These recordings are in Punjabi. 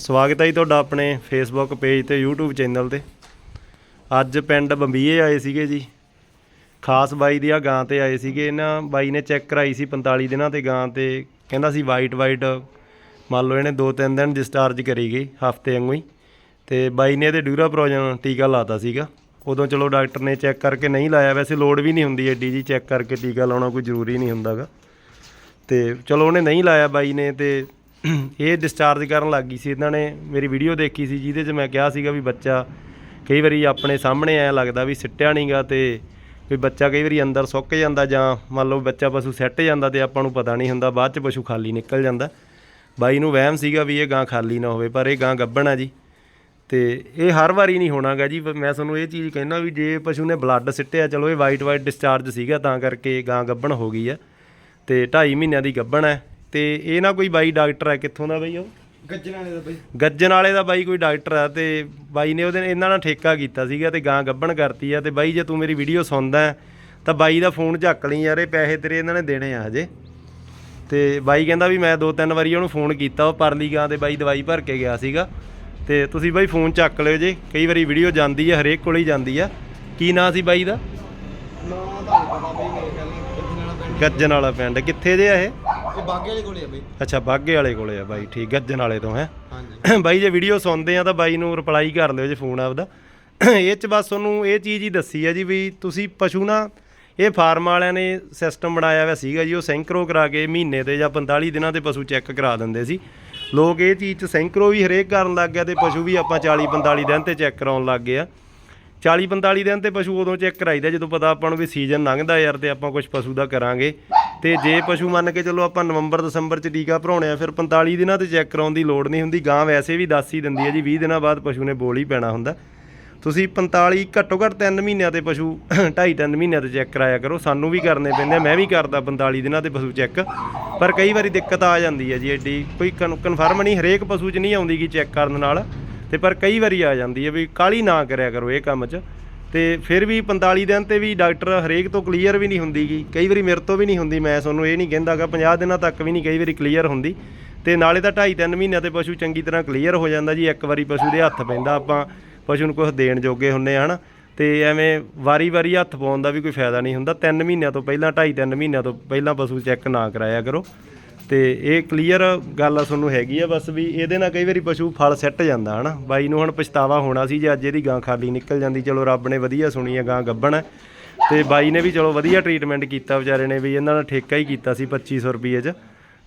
ਸਵਾਗਤ ਹੈ ਜੀ ਤੁਹਾਡਾ ਆਪਣੇ ਫੇਸਬੁੱਕ ਪੇਜ ਤੇ YouTube ਚੈਨਲ ਤੇ। ਅੱਜ ਪਿੰਡ ਬੰਬੀਏ ਆਏ ਸੀਗੇ ਜੀ। ਖਾਸ ਬਾਈ ਦੀ ਆ ਗਾਂ ਤੇ ਆਏ ਸੀਗੇ। ਇਹਨਾਂ ਬਾਈ ਨੇ ਚੈੱਕ ਕਰਾਈ ਸੀ 45 ਦਿਨਾਂ ਤੇ ਗਾਂ ਤੇ। ਕਹਿੰਦਾ ਸੀ ਵਾਈਟ ਵਾਈਟ ਮੰਨ ਲਓ ਇਹਨੇ 2-3 ਦਿਨ ਡਿਸਚਾਰਜ ਕਰੀ ਗਈ, ਹਫ਼ਤੇ ਵਾਂਗੂ ਹੀ। ਤੇ ਬਾਈ ਨੇ ਇਹਦੇ ਡਿਊਰਾ ਪ੍ਰੋਜਨ ਟੀਕਾ ਲਾਤਾ ਸੀਗਾ। ਉਦੋਂ ਚਲੋ ਡਾਕਟਰ ਨੇ ਚੈੱਕ ਕਰਕੇ ਨਹੀਂ ਲਾਇਆ। ਵੈਸੇ ਲੋੜ ਵੀ ਨਹੀਂ ਹੁੰਦੀ ਐਡੀ ਜੀ ਚੈੱਕ ਕਰਕੇ ਟੀਕਾ ਲਾਉਣਾ ਕੋਈ ਜ਼ਰੂਰੀ ਨਹੀਂ ਹੁੰਦਾਗਾ। ਤੇ ਚਲੋ ਉਹਨੇ ਨਹੀਂ ਲਾਇਆ ਬਾਈ ਨੇ ਤੇ ਇਹ ਡਿਸਚਾਰਜ ਕਰਨ ਲੱਗ ਗਈ ਸੀ। ਇਹਨਾਂ ਨੇ ਮੇਰੀ ਵੀਡੀਓ ਦੇਖੀ ਸੀ, ਜਿਹਦੇ 'ਚ ਮੈਂ ਕਿਹਾ ਸੀਗਾ ਵੀ ਬੱਚਾ ਕਈ ਵਾਰੀ ਆਪਣੇ ਸਾਹਮਣੇ ਐ ਲੱਗਦਾ ਵੀ ਸਿੱਟਿਆ ਨਹੀਂਗਾ ਤੇ ਵੀ ਬੱਚਾ ਕਈ ਵਾਰੀ ਅੰਦਰ ਸੁੱਕ ਜਾਂਦਾ ਜਾਂ ਮੰਨ ਲਓ ਬੱਚਾ ਪਸ਼ੂ ਸੈੱਟ ਜਾਂਦਾ ਤੇ ਆਪਾਂ ਨੂੰ ਪਤਾ ਨਹੀਂ ਹੁੰਦਾ, ਬਾਅਦ 'ਚ ਪਸ਼ੂ ਖਾਲੀ ਨਿਕਲ ਜਾਂਦਾ। ਬਾਈ ਨੂੰ ਵਹਿਮ ਸੀਗਾ ਵੀ ਇਹ ਗਾਂ ਖਾਲੀ ਨਾ ਹੋਵੇ, ਪਰ ਇਹ ਗਾਂ ਗੱਭਣ ਆ ਜੀ। ਤੇ ਇਹ ਹਰ ਵਾਰੀ ਨਹੀਂ ਹੋਣਾਗਾ ਜੀ। ਮੈਂ ਤੁਹਾਨੂੰ ਇਹ ਚੀਜ਼ ਕਹਿਣਾ ਵੀ ਜੇ ਪਸ਼ੂ ਨੇ ਬਲੱਡ ਸਿੱਟਿਆ, ਚਲੋ ਇਹ ਵਾਈਟ ਵਾਈਟ ਡਿਸਚਾਰਜ ਸੀਗਾ, ਤਾਂ ਕਰਕੇ ਗਾਂ ਗੱਭਣ ਹੋ ਗਈ ਆ। ਤੇ 2.5 ਮਹੀਨਿਆਂ ਦੀ ਗੱਭਣ ਹੈ ਤੇ ਇਹ ਨਾ ਕੋਈ ਬਾਈ ਡਾਕਟਰ ਹੈ ਕਿੱਥੋਂ ਦਾ ਬਈ ਉਹ? ਗੱਜਣ ਵਾਲੇ ਦਾ ਬਈ। ਗੱਜਣ ਵਾਲੇ ਦਾ ਬਾਈ ਕੋਈ ਡਾਕਟਰ ਆ ਤੇ ਬਾਈ ਨੇ ਉਹਦੇ ਇਹਨਾਂ ਨਾਲ ਠੇਕਾ ਕੀਤਾ ਸੀਗਾ ਤੇ ਗਾਂ ਗੱਭਣ ਕਰਤੀ ਆ ਤੇ ਬਾਈ ਜੇ ਤੂੰ ਮੇਰੀ ਵੀਡੀਓ ਸੁਣਦਾ ਹੈ, ਤਾਂ ਬਾਈ ਦਾ ਫੋਨ ਝੱਕ ਲਈ ਯਾਰ ਇਹ ਪੈਸੇ ਤੇਰੇ ਇਹਨਾਂ ਨੇ ਦੇਣੇ ਆ ਹਜੇ। ਤੇ ਬਾਈ ਕਹਿੰਦਾ ਵੀ ਮੈਂ ਦੋ ਤਿੰਨ ਵਾਰੀ ਉਹਨੂੰ ਫੋਨ ਕੀਤਾ ਉਹ ਪਰਲੀ ਗਾਂ ਤੇ ਬਾਈ ਦਵਾਈ ਭਰ ਕੇ ਗਿਆ ਸੀਗਾ। ਤੇ ਤੁਸੀਂ ਬਾਈ ਫੋਨ ਚੱਕ ਲਿਓ ਜੇ ਕਈ ਵਾਰੀ ਵੀਡੀਓ ਜਾਂਦੀ ਆ ਹਰੇਕ ਕੋਲ ਹੀ ਜਾਂਦੀ ਆ। ਕੀ ਨਾਂ ਸੀ ਬਾਈ ਦਾ? ਨਾ ਤਾਂ ਨਹੀਂ ਪਤਾ ਬਈ ਮੇਰੇ ਖਿਆਲ ਨਾਲ ਗੱਜਣ ਵਾਲਾ ਪਿੰਡ। ਕਿੱਥੇ ਜੇ ਆ ਇਹ? ਬਾਗੇ ਵਾਲੇ ਕੋਲੇ ਆ ਬਈ? ਅੱਛਾ ਬਾਗੇ ਵਾਲੇ ਕੋਲੇ ਆ ਬਾਈ ਠੀਕ ਗੱਜਣ ਵਾਲੇ ਤੋਂ ਹੈ? ਹਾਂਜੀ। ਬਾਈ ਜੇ ਵੀਡੀਓ ਸੁਣਦੇ ਆ ਤਾਂ ਬਾਈ ਨੂੰ ਰਿਪਲਾਈ ਕਰ ਲਿਓ ਜੇ ਫੋਨ ਆਪਦਾ। ਇਹ ਚ ਬਸ ਤੁਹਾਨੂੰ ਇਹ ਚੀਜ਼ ਹੀ ਦੱਸੀ ਆ ਜੀ ਵੀ ਤੁਸੀਂ ਪਸ਼ੂ ਨਾ ਇਹ ਫਾਰਮ ਵਾਲਿਆਂ ਨੇ ਸਿਸਟਮ ਬਣਾਇਆ ਹੋਇਆ ਸੀਗਾ ਜੀ ਉਹ ਸੈਂਕਰੋ ਕਰਾ ਕੇ ਮਹੀਨੇ ਤੇ ਜਾਂ 45 ਦਿਨਾਂ ਤੇ ਪਸ਼ੂ ਚੈੱਕ ਕਰਾ ਦਿੰਦੇ ਸੀ। ਲੋਕ ਇਹ ਚੀਜ਼ ਚ ਸੈਂਕਰੋ ਵੀ ਹਰੇਕ ਕਰਨ ਲੱਗ ਗਿਆ ਤੇ ਪਸ਼ੂ ਵੀ ਆਪਾਂ 40 45 ਦਿਨ ਤੇ ਚੈੱਕ ਕਰਾਉਣ ਲੱਗ ਗਏ ਆ। 40 45 ਦਿਨ ਤੇ ਪਸ਼ੂ ਉਦੋਂ ਚੈੱਕ ਕਰਾਈਦਾ ਜਦੋਂ ਪਤਾ ਆਪਾਂ ਨੂੰ ਵੀ ਸੀਜ਼ਨ ਲੰਘਦਾ ਯਾਰ ਤੇ ਆਪਾਂ ਕੁਝ ਪਸ਼ੂ ਦਾ ਕਰਾਂਗੇ। ਤੇ ਜੇ ਪਸ਼ੂ ਮੰਨ ਕੇ ਚਲੋ ਆਪਾਂ ਨਵੰਬਰ, ਦਸੰਬਰ ਚ ਟੀਕਾ ਭਰਾਉਣੇ ਆ, ਫਿਰ 45 ਦਿਨਾਂ ਤੇ ਚੈੱਕ ਕਰਾਉਣ ਦੀ ਲੋੜ ਨਹੀਂ ਹੁੰਦੀ, ਗਾਂ ਵੈਸੇ ਵੀ ਦੱਸ ਹੀ ਦਿੰਦੀ ਹੈ ਜੀ 20 ਦਿਨਾਂ ਬਾਅਦ ਪਸ਼ੂ ਨੇ ਬੋਲ ਹੀ ਪੈਣਾ ਹੁੰਦਾ। ਤੁਸੀਂ 45 ਘੱਟੋ ਘੱਟ 3 ਮਹੀਨਿਆਂ ਤੇ ਪਸ਼ੂ 2.5 3 ਮਹੀਨਿਆਂ ਤੇ ਚੈੱਕ ਕਰਾਇਆ ਕਰੋ, ਸਾਨੂੰ ਵੀ ਕਰਨੇ ਪੈਂਦੇ ਆ, ਮੈਂ ਵੀ ਕਰਦਾ 45 ਦਿਨਾਂ ਤੇ ਪਸ਼ੂ ਚੈੱਕ, ਪਰ ਕਈ ਵਾਰੀ ਦਿੱਕਤ ਆ ਜਾਂਦੀ ਹੈ ਜੀ ਐਡੀ, ਕੋਈ ਕਨਫਰਮ ਨਹੀਂ, ਹਰੇਕ ਪਸ਼ੂ 'ਚ ਨਹੀਂ ਆਉਂਦੀ ਗੀ ਚੈੱਕ ਕਰਨ ਨਾਲ, ਤੇ ਪਰ ਕਈ ਵਾਰੀ ਆ ਜਾਂਦੀ ਹੈ ਵੀ ਕਾਲੀ ਨਾ ਕਰਿਆ ਕਰੋ ਇਹ ਕੰਮ 'ਚ। ਤੇ ਫਿਰ ਵੀ 45 ਦਿਨ ਤੇ ਵੀ ਡਾਕਟਰ ਹਰੇਕ ਤੋਂ ਕਲੀਅਰ ਵੀ ਨਹੀਂ ਹੁੰਦੀਗੀ ਕਈ ਵਾਰੀ ਮੇਰੇ ਤੋਂ ਵੀ ਨਹੀਂ ਹੁੰਦੀ, ਮੈਂ ਤੁਹਾਨੂੰ ਇਹ ਨਹੀਂ ਕਹਿੰਦਾਗਾ 50 ਦਿਨਾਂ ਤੱਕ ਵੀ ਨਹੀਂ ਕਈ ਵਾਰੀ ਕਲੀਅਰ ਹੁੰਦੀ। ਤੇ ਨਾਲੇ ਤਾਂ 2.5 3 ਮਹੀਨਿਆਂ ਤੇ ਪਸ਼ੂ ਚੰਗੀ ਤਰ੍ਹਾਂ ਕਲੀਅਰ ਹੋ ਜਾਂਦਾ ਜੀ, ਇੱਕ ਵਾਰੀ ਪਸ਼ੂ ਦੇ ਹੱਥ ਪੈਂਦਾ ਆਪਾਂ, ਪਸ਼ੂ ਨੂੰ ਕੁਝ ਦੇਣ ਜੋਗੇ ਹੁੰਨੇ ਆ, ਹਨਾ। ਤੇ ਐਵੇਂ ਵਾਰੀ-ਵਾਰੀ ਹੱਥ ਪਾਉਣ ਦਾ ਵੀ ਕੋਈ ਫਾਇਦਾ ਨਹੀਂ ਹੁੰਦਾ। 3 ਮਹੀਨਿਆਂ ਤੋਂ ਪਹਿਲਾਂ 2.5 3 ਮਹੀਨਿਆਂ ਤੋਂ ਪਹਿਲਾਂ ਪਸ਼ੂ ਚੈੱਕ ਨਾ ਕਰਾਇਆ ਕਰੋ। ਤੇ ਇਹ ਕਲੀਅਰ ਗੱਲ ਆ ਤੁਹਾਨੂੰ ਹੈਗੀ ਆ ਬਸ ਵੀ ਇਹਦੇ ਨਾਲ ਕਈ ਵਾਰੀ ਪਸ਼ੂ ਫਲ ਸਿੱਟ ਜਾਂਦਾ ਹਨਾ? ਬਾਈ ਨੂੰ ਹੁਣ ਪਛਤਾਵਾ ਹੋਣਾ ਸੀ ਜੇ ਅੱਜ ਇਹਦੀ ਗਾਂ ਖਾਲੀ ਨਿਕਲ ਜਾਂਦੀ ਚਲੋ ਰੱਬ ਨੇ ਵਧੀਆ ਸੁਣੀ ਆ ਗਾਂ ਗੱਭਣ ਹੈ ਤੇ ਬਾਈ ਨੇ ਵੀ ਚਲੋ ਵਧੀਆ ਟ੍ਰੀਟਮੈਂਟ ਕੀਤਾ ਵਿਚਾਰੇ ਨੇ ਵੀ ਇਹਨਾਂ ਦਾ ਠੇਕਾ ਹੀ ਕੀਤਾ ਸੀ 2500 ਰੁਪਏ 'ਚ।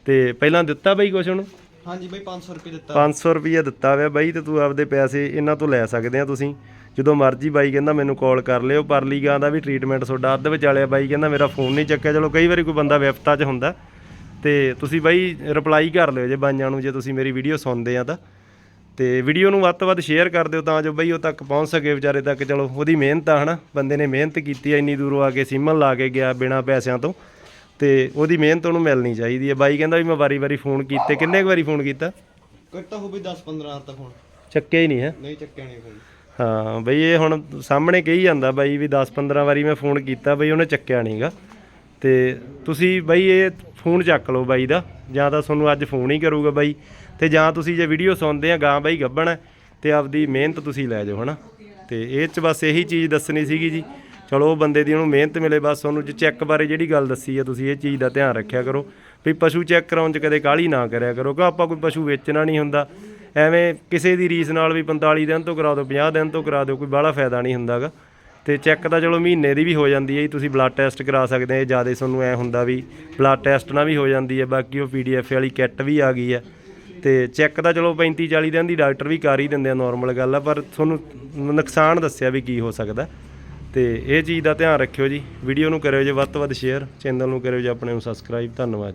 ਤੇ ਪਹਿਲਾਂ ਦਿੱਤਾ ਬਾਈ ਕੁਛ ਉਹਨੂੰ? ਹਾਂਜੀ ਬਈ 500 ਰੁਪਏ ਦਿੱਤਾ। 500 ਰੁਪਏ ਦਿੱਤਾ ਹੋਇਆ ਬਾਈ ਤੇ ਤੂੰ ਆਪਦੇ ਪੈਸੇ ਇਹਨਾਂ ਤੋਂ ਲੈ ਸਕਦੇ ਆ ਤੁਸੀਂ। ਜਦੋਂ ਮਰਜ਼ੀ ਬਾਈ ਕਹਿੰਦਾ ਮੈਨੂੰ ਕਾਲ ਕਰ ਲਿਓ ਪਰਲੀ ਗਾਂ ਦਾ ਵੀ ਟ੍ਰੀਟਮੈਂਟ ਤੁਹਾਡਾ ਅੱਧ ਵਿਚਾਲਿਆ। ਬਾਈ ਕਹਿੰਦਾ ਮੇਰਾ ਫੋਨ ਨਹੀਂ ਚੱਕਿਆ। ਚਲੋ ਕਈ ਵਾਰੀ ਕੋਈ ਬੰਦਾ ਵਿਪਤਾ 'ਚ ਹੁੰਦਾ। ਤੇ ਤੁਸੀਂ ਬਾਈ ਰਿਪਲਾਈ ਕਰ ਲਿਓ ਜੇ ਬਾਈਆਂ ਨੂੰ ਜੇ ਤੁਸੀਂ ਮੇਰੀ ਵੀਡੀਓ ਸੁਣਦੇ ਆ ਤਾਂ। ਤੇ ਵੀਡੀਓ ਨੂੰ ਵੱਧ ਤੋਂ ਵੱਧ ਸ਼ੇਅਰ ਕਰ ਦਿਓ ਤਾਂ ਜੋ ਬਈ ਉਹ ਤੱਕ ਪਹੁੰਚ ਸਕੇ ਵਿਚਾਰੇ ਤੱਕ। ਚਲੋ ਉਹਦੀ ਮਿਹਨਤ ਆ ਹਨਾ? ਬੰਦੇ ਨੇ ਮਿਹਨਤ ਕੀਤੀ ਆ ਇੰਨੀ ਦੂਰੋਂ ਆ ਕੇ ਸਿਮਨ ਲਾ ਕੇ ਗਿਆ ਬਿਨਾ ਪੈਸਿਆਂ ਤੋਂ। ਤੇ ਉਹਦੀ ਮਿਹਨਤ ਉਹਨੂੰ ਮਿਲਣੀ ਚਾਹੀਦੀ ਹੈ ਬਾਈ ਕਹਿੰਦਾ ਵੀ ਮੈਂ ਵਾਰੀ-ਵਾਰੀ ਫੋਨ ਕੀਤੇ। ਕਿੰਨੇ ਕੁ ਵਾਰੀ ਫੋਨ ਕੀਤਾ? ਕੱਟਾ ਹੋ ਬਈ 10 15 ਤਾਂ ਫੋਨ ਚੱਕਿਆ ਹੀ ਨਹੀਂ ਹੈ? ਨਹੀਂ ਚੱਕਿਆ ਨਹੀਂ ਫੋਨ ਹਾਂ ਬਈ ਇਹ ਹੁਣ ਸਾਹਮਣੇ ਕਹੀ ਜਾਂਦਾ ਬਾਈ ਵੀ 10-15 ਵਾਰੀ ਮੈਂ ਫੋਨ ਕੀਤਾ ਬਈ ਉਹਨੇ ਚੱਕਿਆ ਨਹੀਂਗਾ ਤੇ ਤੁਸੀਂ ਬਈ ਇਹ ਫੋਨ ਚੱਕ ਲਓ ਬਾਈ ਦਾ, ਜਾਂ ਤਾਂ ਤੁਹਾਨੂੰ ਅੱਜ ਫੋਨ ਹੀ ਕਰੂਗਾ ਬਾਈ, ਤੇ ਜਾਂ ਤੁਸੀਂ ਜੇ ਵੀਡੀਓ ਸੁਣਦੇ ਆ, ਗਾਂ ਬਾਈ ਗੱਬਣ ਹੈ ਤੇ ਆਪਦੀ ਮਿਹਨਤ ਤੁਸੀਂ ਲੈ ਜਾਓ, ਹਨਾ? ਤੇ ਇਹ ਚ ਬਸ ਇਹੀ ਚੀਜ਼ ਦੱਸਣੀ ਸੀਗੀ ਜੀ। ਚਲੋ, ਉਹ ਬੰਦੇ ਦੀ ਉਹਨੂੰ ਮਿਹਨਤ ਮਿਲੇ, ਬਸ ਤੁਹਾਨੂੰ ਜੇ ਚੈੱਕ ਬਾਰੇ ਜਿਹੜੀ ਗੱਲ ਦੱਸੀ ਆ, ਤੁਸੀਂ ਇਹ ਚੀਜ਼ ਦਾ ਧਿਆਨ ਰੱਖਿਆ ਕਰੋ। ਵੀ ਪਸ਼ੂ ਚੈੱਕ ਕਰਾਉਣ ਚ ਕਦੇ ਕਾਹਲੀ ਨਾ ਕਰਿਆ ਕਰੋ ਕਿ ਆਪਾਂ ਕੋਈ ਪਸ਼ੂ ਵੇਚਣਾ ਨਹੀਂ ਹੁੰਦਾ। ਐਵੇਂ ਕਿਸੇ ਦੀ ਰੀਸ ਨਾਲ ਵੀ 45 ਦਿਨ ਤੋਂ ਕਰਾ ਦਿਓ 50 ਦਿਨ ਤੋਂ ਕਰਾ ਦਿਓ, ਕੋਈ ਬਾਹਲਾ ਫਾਇਦਾ ਨਹੀਂ ਹੁੰਦਾਗਾ। ਤੇ ਚੈੱਕ ਤਾਂ ਚਲੋ ਮਹੀਨੇ ਦੀ ਵੀ ਹੋ ਜਾਂਦੀ ਹੈ ਜੀ, ਤੁਸੀਂ ਬਲੱਡ ਟੈਸਟ ਕਰਾ ਸਕਦੇ ਆ ਜ਼ਿਆਦਾ ਤੁਹਾਨੂੰ ਐ ਹੁੰਦਾ ਵੀ ਬਲੱਡ ਟੈਸਟ ਨਾਲ ਵੀ ਹੋ ਜਾਂਦੀ ਹੈ, ਬਾਕੀ ਉਹ ਪੀਡੀਐਫ ਵਾਲੀ ਕਿੱਟ ਵੀ ਆ ਗਈ ਹੈ। ਤੇ ਚੈੱਕ ਤਾਂ ਚਲੋ 35 40 ਦਿਨ ਦੀ ਡਾਕਟਰ ਵੀ ਕਰ ਹੀ ਦਿੰਦੇ ਆ ਨਾਰਮਲ ਗੱਲ ਆ, ਪਰ ਤੁਹਾਨੂੰ ਨੁਕਸਾਨ ਦੱਸਿਆ ਵੀ ਕੀ ਹੋ ਸਕਦਾ। ਤੇ ਇਹ ਚੀਜ਼ ਦਾ ਧਿਆਨ ਰੱਖਿਓ ਜੀ ਵੀਡੀਓ ਨੂੰ ਕਰਿਓ ਜੇ ਵੱਧ ਤੋਂ ਵੱਧ ਸ਼ੇਅਰ ਚੈਨਲ ਨੂੰ ਕਰਿਓ ਜੇ ਆਪਣੇ ਨੂੰ ਸਬਸਕ੍ਰਾਈਬ ਧੰਨਵਾਦ।